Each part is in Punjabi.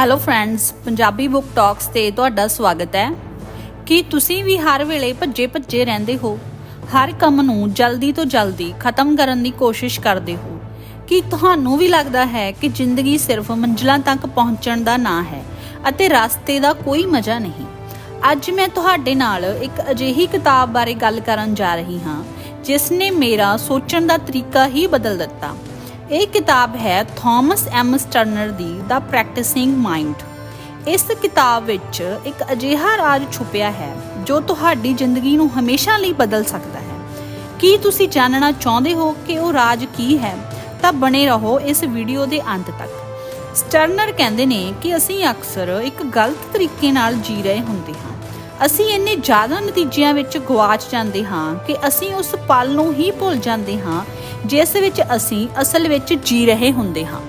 Hello friends Punjabi book talks ਤੇ ਤੁਹਾਡਾ ਸਵਾਗਤ ਹੈ। ਕੀ ਤੁਸੀਂ ਵੀ ਹਰ ਵੇਲੇ ਭੱਜੇ ਭੱਜੇ ਰਹਿੰਦੇ ਹੋ? ਹਰ ਕੰਮ ਨੂੰ ਜਲਦੀ ਤੋਂ ਜਲਦੀ ਖਤਮ ਕਰਨ ਦੀ ਕੋਸ਼ਿਸ਼ ਕਰਦੇ ਹੋ। ਕੀ ਤੁਹਾਨੂੰ ਵੀ ਲੱਗਦਾ ਹੈ ਕਿ ਜ਼ਿੰਦਗੀ ਸਿਰਫ ਮੰਜ਼ਿਲਾਂ ਤੱਕ ਪਹੁੰਚਣ ਦਾ ਨਾਂ ਹੈ ਅਤੇ ਰਸਤੇ ਦਾ ਕੋਈ ਮਜ਼ਾ ਨਹੀਂ? ਅੱਜ ਮੈਂ ਤੁਹਾਡੇ ਨਾਲ ਇੱਕ ਅਜਿਹੀ ਕਿਤਾਬ ਬਾਰੇ ਗੱਲ ਕਰਨ ਜਾ ਰਹੀ ਹਾਂ, ਜਿਸ ਨੇ ਮੇਰਾ ਸੋਚਣ ਦਾ ਤਰੀਕਾ ਹੀ ਬਦਲ ਦਿੱਤਾ। ਇਹ ਕਿਤਾਬ ਹੈ ਥਾਮਸ ਐਮ ਸਟਰਨਰ ਦੀ ਦਾ ਪ੍ਰੈਕਟਿਸਿੰਗ ਮਾਈਂਡ ਇਸ ਕਿਤਾਬ ਵਿੱਚ ਇੱਕ ਅਜਿਹਾ ਰਾਜ ਛੁਪਿਆ ਹੈ ਜੋ ਤੁਹਾਡੀ ਜ਼ਿੰਦਗੀ ਨੂੰ ਹਮੇਸ਼ਾ ਲਈ ਬਦਲ ਸਕਦਾ ਹੈ। ਕੀ ਤੁਸੀਂ ਜਾਣਨਾ ਚਾਹੁੰਦੇ ਹੋ ਕਿ ਉਹ ਰਾਜ ਕੀ ਹੈ? ਤਾਂ ਬਣੇ ਰਹੋ ਇਸ ਵੀਡੀਓ ਦੇ ਅੰਤ ਤੱਕ। ਸਟਰਨਰ ਕਹਿੰਦੇ ਨੇ ਕਿ ਅਸੀਂ ਅਕਸਰ ਇੱਕ ਗਲਤ ਤਰੀਕੇ ਨਾਲ ਜੀ ਰਹੇ ਹੁੰਦੇ ਹਾਂ। ਅਸੀਂ ਇੰਨੇ ਜ਼ਿਆਦਾ ਨਤੀਜਿਆਂ ਵਿੱਚ ਗਵਾਚ ਜਾਂਦੇ ਹਾਂ ਕਿ ਅਸੀਂ ਉਸ ਪਲ ਨੂੰ ਹੀ ਭੁੱਲ ਜਾਂਦੇ ਹਾਂ, ਜਿਸ ਵਿੱਚ ਅਸੀਂ ਅਸਲ ਵਿੱਚ ਜੀ ਰਹੇ ਹੁੰਦੇ ਹਾਂ।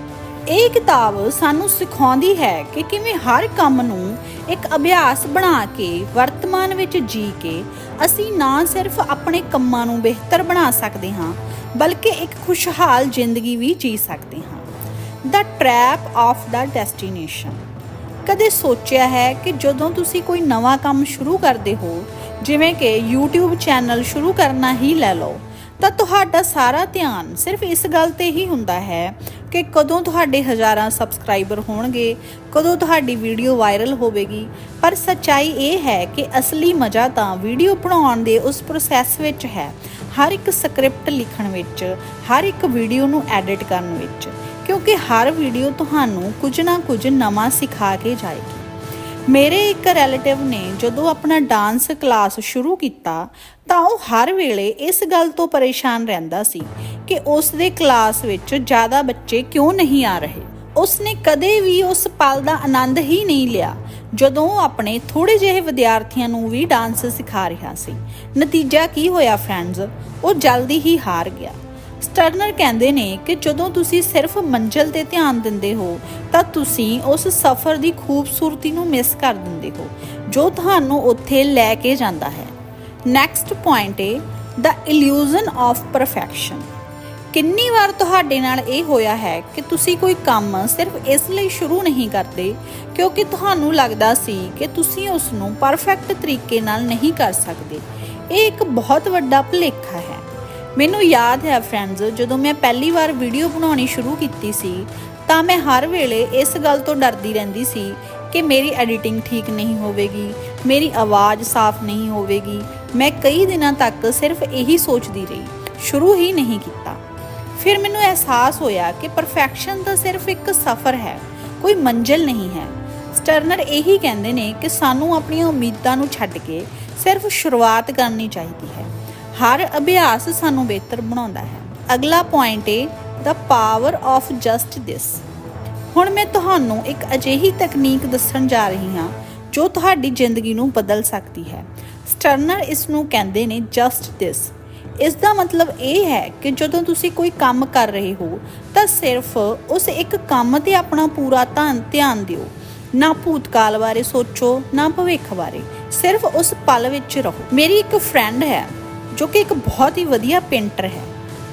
ਇਹ ਕਿਤਾਬ ਸਾਨੂੰ ਸਿਖਾਉਂਦੀ ਹੈ ਕਿ ਕਿਵੇਂ ਹਰ ਕੰਮ ਨੂੰ ਇੱਕ ਅਭਿਆਸ ਬਣਾ ਕੇ, ਵਰਤਮਾਨ ਵਿੱਚ ਜੀ ਕੇ, ਅਸੀਂ ਨਾ ਸਿਰਫ ਆਪਣੇ ਕੰਮਾਂ ਨੂੰ ਬਿਹਤਰ ਬਣਾ ਸਕਦੇ ਹਾਂ, ਬਲਕਿ ਇੱਕ ਖੁਸ਼ਹਾਲ ਜ਼ਿੰਦਗੀ ਵੀ ਜੀ ਸਕਦੇ ਹਾਂ। The trap of the destination ਕਦੇ ਸੋਚਿਆ ਹੈ ਕਿ ਜਦੋਂ ਤੁਸੀਂ ਕੋਈ ਨਵਾਂ ਕੰਮ ਸ਼ੁਰੂ ਕਰਦੇ ਹੋ, ਜਿਵੇਂ ਕਿ YouTube ਚੈਨਲ ਸ਼ੁਰੂ ਕਰਨਾ ਹੀ ਲੈ ਲਓ, ਤਾਂ ਤੁਹਾਡਾ ਸਾਰਾ ਧਿਆਨ ਸਿਰਫ ਇਸ ਗੱਲ ਤੇ ਹੀ ਹੁੰਦਾ ਹੈ ਕਿ ਕਦੋਂ ਤੁਹਾਡੇ ਹਜ਼ਾਰਾਂ ਸਬਸਕ੍ਰਾਈਬਰ ਹੋਣਗੇ, ਕਦੋਂ ਤੁਹਾਡੀ ਵੀਡੀਓ ਵਾਇਰਲ ਹੋਵੇਗੀ। ਪਰ ਸੱਚਾਈ ਇਹ ਹੈ ਕਿ ਅਸਲੀ ਮਜ਼ਾ ਤਾਂ ਵੀਡੀਓ ਬਣਾਉਣ ਦੇ ਉਸ ਪ੍ਰੋਸੈਸ ਵਿੱਚ ਹੈ। ਹਰ ਇੱਕ ਸਕ੍ਰਿਪਟ ਲਿਖਣ ਵਿੱਚ, ਹਰ ਇੱਕ ਵੀਡੀਓ ਨੂੰ ਐਡਿਟ ਕਰਨ ਵਿੱਚ। ਕਿਉਂਕਿ ਹਰ ਵੀਡੀਓ ਤੁਹਾਨੂੰ ਕੁਝ ਨਾ ਕੁਝ ਨਵਾਂ ਸਿਖਾ ਕੇ ਜਾਏਗੀ। ਮੇਰੇ ਇੱਕ ਰਿਲੇਟਿਵ ਨੇ ਜਦੋਂ ਆਪਣਾ ਡਾਂਸ ਕਲਾਸ ਸ਼ੁਰੂ ਕੀਤਾ, ਤਾਂ ਉਹ ਹਰ ਵੇਲੇ ਇਸ ਗੱਲ ਤੋਂ ਪਰੇਸ਼ਾਨ ਰਹਿੰਦਾ ਸੀ ਕਿ ਉਸ ਦੇ ਕਲਾਸ ਵਿੱਚ ਜ਼ਿਆਦਾ ਬੱਚੇ ਕਿਉਂ ਨਹੀਂ ਆ ਰਹੇ। ਉਸਨੇ ਕਦੇ ਵੀ ਉਸ ਪਲ ਦਾ ਆਨੰਦ ਹੀ ਨਹੀਂ ਲਿਆ, ਜਦੋਂ ਉਹ ਆਪਣੇ ਥੋੜੇ ਜਿਹੇ ਵਿਦਿਆਰਥੀਆਂ ਨੂੰ ਵੀ ਡਾਂਸ ਸਿਖਾ ਰਿਹਾ ਸੀ। ਨਤੀਜਾ ਕੀ ਹੋਇਆ ਫਰੈਂਡਸ ਉਹ ਜਲਦੀ ਹੀ ਹਾਰ ਗਿਆ। ਸਟਰਨਰ ਕਹਿੰਦੇ ਨੇ ਕਿ ਜਦੋਂ ਤੁਸੀਂ ਸਿਰਫ ਮੰਜ਼ਿਲ ਤੇ ਧਿਆਨ ਦਿੰਦੇ ਹੋ, ਤਾਂ ਤੁਸੀਂ ਉਸ ਸਫ਼ਰ ਦੀ ਖੂਬਸੂਰਤੀ ਨੂੰ ਮਿਸ ਕਰ ਦਿੰਦੇ ਹੋ, ਜੋ ਤੁਹਾਨੂੰ ਉੱਥੇ ਲੈ ਕੇ ਜਾਂਦਾ ਹੈ। ਨੈਕਸਟ ਪੁਆਇੰਟ ਹੈ ਦਾ ਇਲੂਜ਼ਨ ਆਫ ਪਰਫੈਕਸ਼ਨ ਕਿੰਨੀ ਵਾਰ ਤੁਹਾਡੇ ਨਾਲ ਇਹ ਹੋਇਆ ਹੈ ਕਿ ਤੁਸੀਂ ਕੋਈ ਕੰਮ ਸਿਰਫ ਇਸ ਲਈ ਸ਼ੁਰੂ ਨਹੀਂ ਕਰਦੇ, ਕਿਉਂਕਿ ਤੁਹਾਨੂੰ ਲੱਗਦਾ ਸੀ ਕਿ ਤੁਸੀਂ ਉਸ ਨੂੰ ਪਰਫੈਕਟ ਤਰੀਕੇ ਨਾਲ ਨਹੀਂ ਕਰ ਸਕਦੇ। ਇਹ ਇੱਕ ਬਹੁਤ ਵੱਡਾ ਭੁਲੇਖਾ ਹੈ। ਮੈਨੂੰ ਯਾਦ ਹੈ ਫਰੈਂਡਸ ਜਦੋਂ ਮੈਂ ਪਹਿਲੀ ਵਾਰ ਵੀਡੀਓ ਬਣਾਉਣੀ ਸ਼ੁਰੂ ਕੀਤੀ ਸੀ, ਤਾਂ ਮੈਂ ਹਰ ਵੇਲੇ ਇਸ ਗੱਲ ਤੋਂ ਡਰਦੀ ਰਹਿੰਦੀ ਸੀ ਕਿ ਮੇਰੀ ਐਡੀਟਿੰਗ ਠੀਕ ਨਹੀਂ ਹੋਵੇਗੀ, ਮੇਰੀ ਆਵਾਜ਼ ਸਾਫ਼ ਨਹੀਂ ਹੋਵੇਗੀ। ਮੈਂ ਕਈ ਦਿਨਾਂ ਤੱਕ ਸਿਰਫ ਇਹੀ ਸੋਚਦੀ ਰਹੀ, ਸ਼ੁਰੂ ਹੀ ਨਹੀਂ ਕੀਤਾ। ਫਿਰ ਮੈਨੂੰ ਅਹਿਸਾਸ ਹੋਇਆ ਕਿ ਪਰਫੈਕਸ਼ਨ ਤਾਂ ਸਿਰਫ ਇੱਕ ਸਫ਼ਰ ਹੈ, ਕੋਈ ਮੰਜ਼ਿਲ ਨਹੀਂ ਹੈ। ਸਟਰਨਰ ਇਹੀ ਕਹਿੰਦੇ ਨੇ ਕਿ ਸਾਨੂੰ ਆਪਣੀਆਂ ਉਮੀਦਾਂ ਨੂੰ ਛੱਡ ਕੇ ਸਿਰਫ ਸ਼ੁਰੂਆਤ ਕਰਨੀ ਚਾਹੀਦੀ ਹੈ। ਹਰ ਅਭਿਆਸ ਸਾਨੂੰ ਬਿਹਤਰ ਬਣਾਉਂਦਾ ਹੈ। ਅਗਲਾ ਪੁਆਇੰਟ ਹੈ the power of just this ਹੁਣ ਮੈਂ ਤੁਹਾਨੂੰ ਇੱਕ ਅਜਿਹੀ ਤਕਨੀਕ ਦੱਸਣ ਜਾ ਰਹੀ ਹਾਂ, ਜੋ ਤੁਹਾਡੀ ਜ਼ਿੰਦਗੀ ਨੂੰ ਬਦਲ ਸਕਦੀ ਹੈ। ਸਟਰਨਰ ਇਸ ਨੂੰ ਕਹਿੰਦੇ ਨੇ ਜਸਟ ਦਿਸ ਇਸ ਦਾ ਮਤਲਬ ਇਹ ਹੈ ਕਿ ਜਦੋਂ ਤੁਸੀਂ ਕੋਈ ਕੰਮ ਕਰ ਰਹੇ ਹੋ, ਤਾਂ ਸਿਰਫ ਉਸ ਇੱਕ ਕੰਮ ਤੇ ਆਪਣਾ ਪੂਰਾ ਧਿਆਨ ਦਿਓ। ਨਾ ਭੂਤਕਾਲ ਬਾਰੇ ਸੋਚੋ, ਨਾ ਭਵਿੱਖ ਬਾਰੇ। ਸਿਰਫ ਉਸ ਪਲ ਵਿੱਚ ਰਹੋ। ਮੇਰੀ ਇੱਕ ਫਰੈਂਡ ਹੈ ਜੋ ਕਿ ਇੱਕ ਬਹੁਤ ਹੀ ਵਧੀਆ ਪੇਂਟਰ ਹੈ।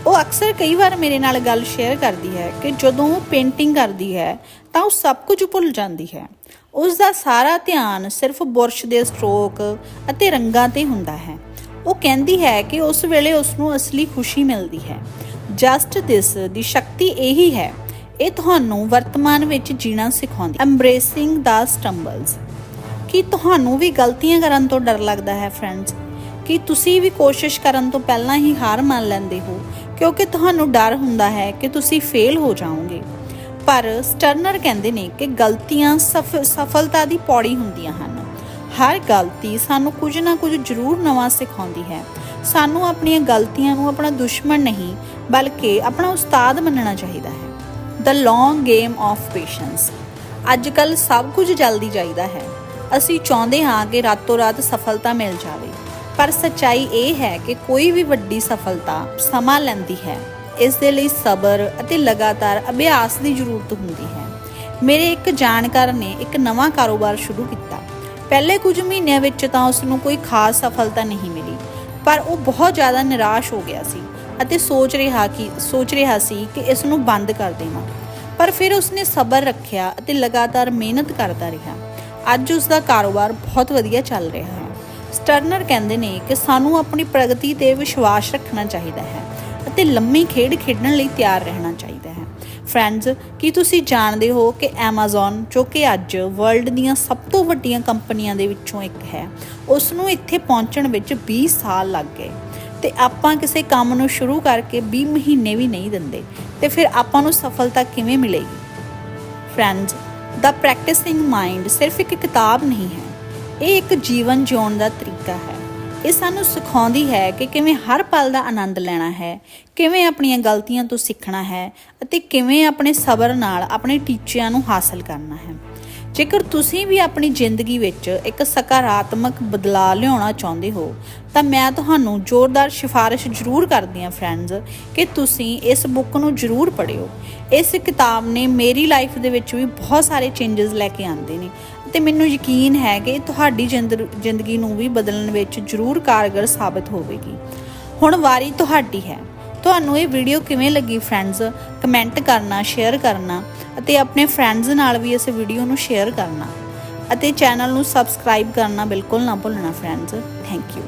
ਉਹ ਅਕਸਰ ਕਈ ਵਾਰ ਮੇਰੇ ਨਾਲ ਗੱਲ ਸ਼ੇਅਰ ਕਰਦੀ ਹੈ ਕਿ ਜਦੋਂ ਉਹ ਪੇਂਟਿੰਗ ਕਰਦੀ ਹੈ, ਤਾਂ ਉਹ ਸਭ ਕੁਝ ਭੁੱਲ ਜਾਂਦੀ ਹੈ। ਉਸ ਦਾ ਸਾਰਾ ਧਿਆਨ ਸਿਰਫ ਬੁਰਸ਼ ਦੇ ਸਟ੍ਰੋਕ ਅਤੇ ਰੰਗਾਂ ਤੇ ਹੁੰਦਾ ਹੈ। ਉਹ ਕਹਿੰਦੀ ਹੈ ਕਿ ਉਸ ਵੇਲੇ ਉਸ ਨੂੰ ਅਸਲੀ ਖੁਸ਼ੀ ਮਿਲਦੀ ਹੈ। ਜਸਟ ਦਿਸ ਦੀ ਸ਼ਕਤੀ ਇਹੀ ਹੈ। ਇਹ ਤੁਹਾਨੂੰ ਵਰਤਮਾਨ ਵਿੱਚ ਜੀਣਾ ਸਿਖਾਉਂਦੀ ਐਮਬ੍ਰੇਸਿੰਗ ਦਾ ਸਟੰਬਲਸ ਕੀ ਤੁਹਾਨੂੰ ਵੀ ਗਲਤੀਆਂ ਕਰਨ ਤੋਂ ਡਰ ਲੱਗਦਾ ਹੈ ਫਰੈਂਡਸ ਕਿ ਤੁਸੀਂ ਵੀ ਕੋਸ਼ਿਸ਼ ਕਰਨ ਤੋਂ ਪਹਿਲਾਂ ਹੀ ਹਾਰ ਮੰਨ ਲੈਂਦੇ ਹੋ, ਕਿਉਂਕਿ ਤੁਹਾਨੂੰ ਡਰ ਹੁੰਦਾ ਹੈ ਕਿ ਤੁਸੀਂ ਫੇਲ ਹੋ ਜਾਓਗੇ। ਪਰ ਸਟਰਨਰ ਕਹਿੰਦੇ ਨੇ ਕਿ ਗਲਤੀਆਂ ਸਫ- ਸਫਲਤਾ ਦੀ ਪੌੜੀ ਹੁੰਦੀਆਂ ਹਨ। ਹਰ ਗਲਤੀ ਸਾਨੂੰ ਕੁਝ ਨਾ ਕੁਝ ਜ਼ਰੂਰ ਨਵਾਂ ਸਿਖਾਉਂਦੀ ਹੈ। ਸਾਨੂੰ ਆਪਣੀਆਂ ਗਲਤੀਆਂ ਨੂੰ ਆਪਣਾ ਦੁਸ਼ਮਣ ਨਹੀਂ, ਬਲਕਿ ਆਪਣਾ ਉਸਤਾਦ ਮੰਨਣਾ ਚਾਹੀਦਾ ਹੈ। The long game of patience ਅੱਜ ਕੱਲ ਸਭ ਕੁਝ ਜਲਦੀ ਚਾਹੀਦਾ ਹੈ। ਅਸੀਂ ਚਾਹੁੰਦੇ ਹਾਂ ਕਿ ਰਾਤੋਂ ਰਾਤ ਸਫਲਤਾ ਮਿਲ ਜਾਵੇ। ਪਰ ਸੱਚਾਈ ਇਹ ਹੈ ਕਿ ਕੋਈ ਵੀ ਵੱਡੀ ਸਫਲਤਾ ਸਮਾਂ ਲੈਂਦੀ ਹੈ। ਇਸ ਦੇ ਲਈ ਸਬਰ ਅਤੇ ਲਗਾਤਾਰ ਅਭਿਆਸ ਦੀ ਜ਼ਰੂਰਤ ਹੁੰਦੀ ਹੈ। ਮੇਰੇ ਇੱਕ ਜਾਣਕਾਰ ਨੇ ਇੱਕ ਨਵਾਂ ਕਾਰੋਬਾਰ ਸ਼ੁਰੂ ਕੀਤਾ। ਪਹਿਲੇ ਕੁਝ ਮਹੀਨਿਆਂ ਵਿੱਚ ਤਾਂ ਉਸ ਨੂੰ ਕੋਈ ਖਾਸ ਸਫਲਤਾ ਨਹੀਂ ਮਿਲੀ, ਪਰ ਉਹ ਬਹੁਤ ਜ਼ਿਆਦਾ ਨਿਰਾਸ਼ ਹੋ ਗਿਆ ਸੀ ਅਤੇ ਸੋਚ ਰਿਹਾ ਕਿ, ਸੋਚ ਰਿਹਾ ਸੀ ਕਿ ਇਸ ਨੂੰ ਬੰਦ ਕਰ ਦੇਵਾਂ। ਪਰ ਫਿਰ ਉਸਨੇ ਸਬਰ ਰੱਖਿਆ ਅਤੇ ਲਗਾਤਾਰ ਮਿਹਨਤ ਕਰਦਾ ਰਿਹਾ। ਅੱਜ ਉਸ ਦਾ ਕਾਰੋਬਾਰ ਬਹੁਤ ਵਧੀਆ ਚੱਲ ਰਿਹਾ ਹੈ। ਸਟਰਨਰ ਕਹਿੰਦੇ ਨੇ ਕਿ ਸਾਨੂੰ ਆਪਣੀ ਪ੍ਰਗਤੀ ਤੇ ਵਿਸ਼ਵਾਸ ਰੱਖਣਾ ਚਾਹੀਦਾ ਹੈ ਅਤੇ ਲੰਮੀ ਖੇਡ ਖੇਡਣ ਲਈ ਤਿਆਰ ਰਹਿਣਾ ਚਾਹੀਦਾ ਹੈ। ਫਰੈਂਡਸ ਕੀ ਤੁਸੀਂ ਜਾਣਦੇ ਹੋ ਕਿ Amazon, ਜੋ ਕਿ ਅੱਜ ਵਰਲਡ ਦੀਆਂ ਸਭ ਤੋਂ ਵੱਡੀਆਂ ਕੰਪਨੀਆਂ ਦੇ ਵਿੱਚੋਂ ਇੱਕ ਹੈ ਉਸ ਨੂੰ ਇੱਥੇ ਪਹੁੰਚਣ ਵਿੱਚ 20 ਸਾਲ ਲੱਗ ਗਏ ਤੇ ਆਪਾਂ ਕਿਸੇ ਕੰਮ ਨੂੰ ਸ਼ੁਰੂ ਕਰਕੇ 20 ਮਹੀਨੇ ਵੀ ਨਹੀਂ ਦਿੰਦੇ ਤੇ ਫਿਰ ਆਪਾਂ ਨੂੰ ਸਫਲਤਾ ਕਿਵੇਂ ਮਿਲੇਗੀ? ਫਰੈਂਡਸ ਦਾ ਪ੍ਰੈਕਟਿਸਿੰਗ ਮਾਈਂਡ ਸਿਰਫ ਇੱਕ ਕਿਤਾਬ ਨਹੀਂ ਹੈ ਇਹ ਇੱਕ ਜੀਵਨ ਜਿਉਣ ਦਾ ਤਰੀਕਾ ਹੈ। ਇਹ ਸਾਨੂੰ ਸਿਖਾਉਂਦੀ ਹੈ ਕਿ ਕਿਵੇਂ ਹਰ ਪਲ ਦਾ ਆਨੰਦ ਲੈਣਾ ਹੈ, ਕਿਵੇਂ ਆਪਣੀਆਂ ਗਲਤੀਆਂ ਤੋਂ ਸਿੱਖਣਾ ਹੈ ਅਤੇ ਕਿਵੇਂ ਆਪਣੇ ਸਬਰ ਨਾਲ ਆਪਣੇ ਟੀਚਿਆਂ ਨੂੰ ਹਾਸਲ ਕਰਨਾ ਹੈ। ਜੇਕਰ ਤੁਸੀਂ ਵੀ ਆਪਣੀ ਜ਼ਿੰਦਗੀ ਵਿੱਚ ਇੱਕ ਸਕਾਰਾਤਮਕ ਬਦਲਾਅ ਲਿਆਉਣਾ ਚਾਹੁੰਦੇ ਹੋ, ਤਾਂ ਮੈਂ ਤੁਹਾਨੂੰ ਜ਼ੋਰਦਾਰ ਸਿਫਾਰਿਸ਼ ਜ਼ਰੂਰ ਕਰਦੀ ਹਾਂ ਫਰੈਂਡਸ ਕਿ ਤੁਸੀਂ ਇਸ ਬੁੱਕ ਨੂੰ ਜ਼ਰੂਰ ਪੜ੍ਹਿਓ। ਇਸ ਕਿਤਾਬ ਨੇ ਮੇਰੀ ਲਾਈਫ ਦੇ ਵਿੱਚ ਵੀ ਬਹੁਤ ਸਾਰੇ ਚੇਂਜਸ ਲੈ ਕੇ ਆਂਦੇ ਨੇ ਤੇ ਮੈਨੂੰ ਯਕੀਨ ਹੈ ਕਿ ਇਹ ਤੁਹਾਡੀ ਜ਼ਿੰਦਰ- ਜ਼ਿੰਦਗੀ ਨੂੰ ਵੀ ਬਦਲਣ ਵਿੱਚ ਜ਼ਰੂਰ ਕਾਰਗਰ ਸਾਬਤ ਹੋਵੇਗੀ। ਹੁਣ ਵਾਰੀ ਤੁਹਾਡੀ ਹੈ। ਤੁਹਾਨੂੰ ਇਹ ਵੀਡੀਓ ਕਿਵੇਂ ਲੱਗੀ ਫਰੈਂਡਸ? ਕਮੈਂਟ ਕਰਨਾ, ਸ਼ੇਅਰ ਕਰਨਾ ਅਤੇ ਆਪਣੇ ਫਰੈਂਡਸ ਨਾਲ ਵੀ ਇਸ ਵੀਡੀਓ ਨੂੰ ਸ਼ੇਅਰ ਕਰਨਾ ਅਤੇ ਚੈਨਲ ਨੂੰ ਸਬਸਕ੍ਰਾਈਬ ਕਰਨਾ ਬਿਲਕੁਲ ਨਾ ਭੁੱਲਣਾ ਫਰੈਂਡਸ। Thank you.